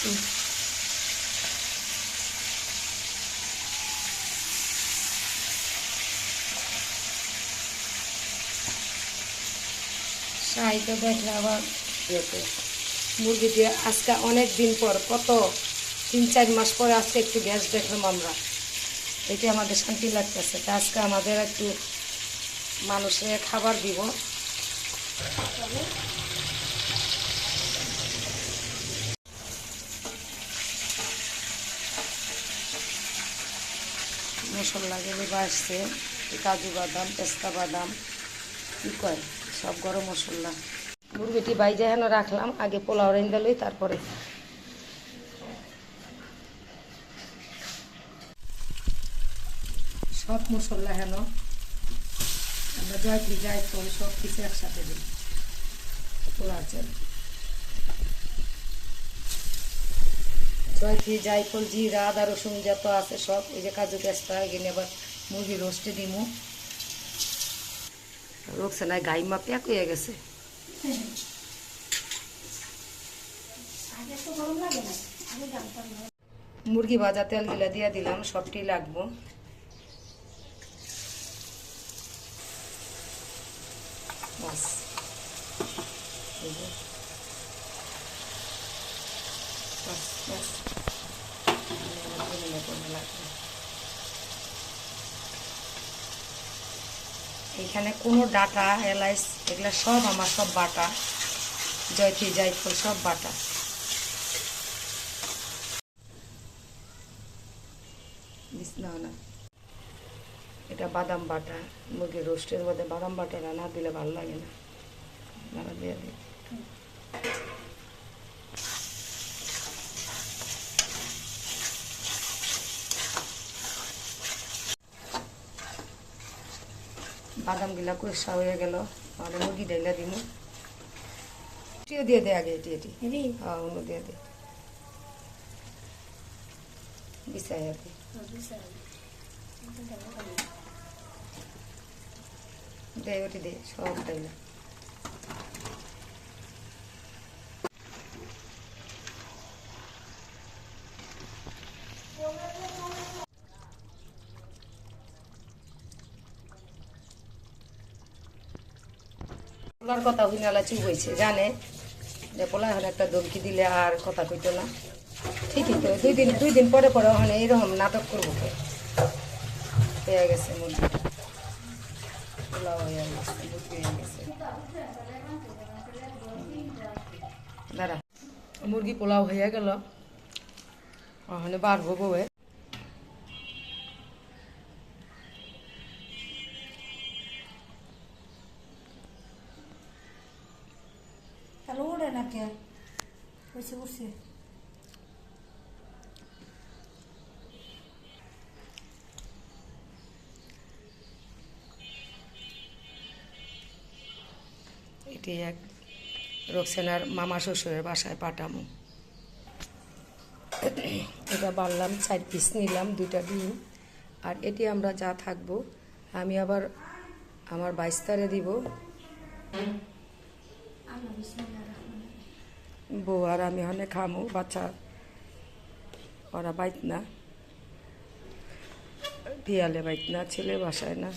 রাখছি শাহি তো দেখলে মুরগি দিয়ে আজকে অনেক দিন পর, কত তিন, চার মাস পরে আজকে একটু গ্যাস দেখলাম আমরা। এটা আমাদের শান্তি লাগতেছে। তা আজকে আমাদের একটু মানুষের খাবার দিব। মশলা গেলে বাসছে কাজু বাদাম, পেস্তা বাদাম, কী কয়? সব গরম মশলা। মুরগিটি বাইজে হেন রাখলাম, আগে পোলাও রেন্দে লই তারপরে। সব মশলা হেন আমরা জয়ত্রী জায়ফল সব কিছু একসাথে দিই। পোলাও চাল। জয়ত্রী জায়ফল জিরা আদা রসুন যত আছে সব, এই যে কাজু পেস্তা এখানে আবার মুরগি রোস্টে দিমু। রোকসানায় গাই মা প্যাক হয়ে গেছে। মুরগি ভাজা তেল গিলা দিয়ে দিলাম, সবটি লাগবো। লাগবে। এখানে কোনো ডাটা, এলাইচ, এগুলা সব আমার সব বাটা। জয়ত্রী জায়ফল, সব বাটা। দিস না। না এটা বাদাম বাটা, মুরগির রোস্টের মধ্যে বাদাম বাটাটা না দিলে ভালো লাগে না। না দিয়ে বাদাম গিলা কষা হয়ে গেল। আর মুরগি ডাইলা দিমু। এটিও দিয়ে দে আগে এটি এটি। হ্যাঁ অন্য দিয়ে দে। বিছাই আর কি। দে ওটি দে সব ডাইলা পোলার কথা হুইনালা চুপ হয়েছে, জানে যে পোলা এখন একটা ধমকি দিলে আর কথা কইতো না। ঠিকই তো, দুই দিন দুই দিন পরে পরে ওখানে এরকম নাটক করব পেয়ে গেছে মুরগি পোলাও হয়ে গেছে মুরগি হয়ে গেছে। দাঁড়া। মুরগি পোলাও হয়ে গেল। ওখানে বাড়বো বউয়ে ওড়ে না কে বসে বসে এটি এক রোকসেনার মামা শ্বশুরের বাসায় পাঠামো এটা বাড়লাম চার পিস নিলাম দুইটা ডিম আর এটি আমরা যা থাকব আমি আবার আমার বাইস্তারে দিব। বউ আর আমি হনে খামু, বাচ্চা ওরা বাইত না পিয়ালে বাইত না, ছেলে বাসায় না।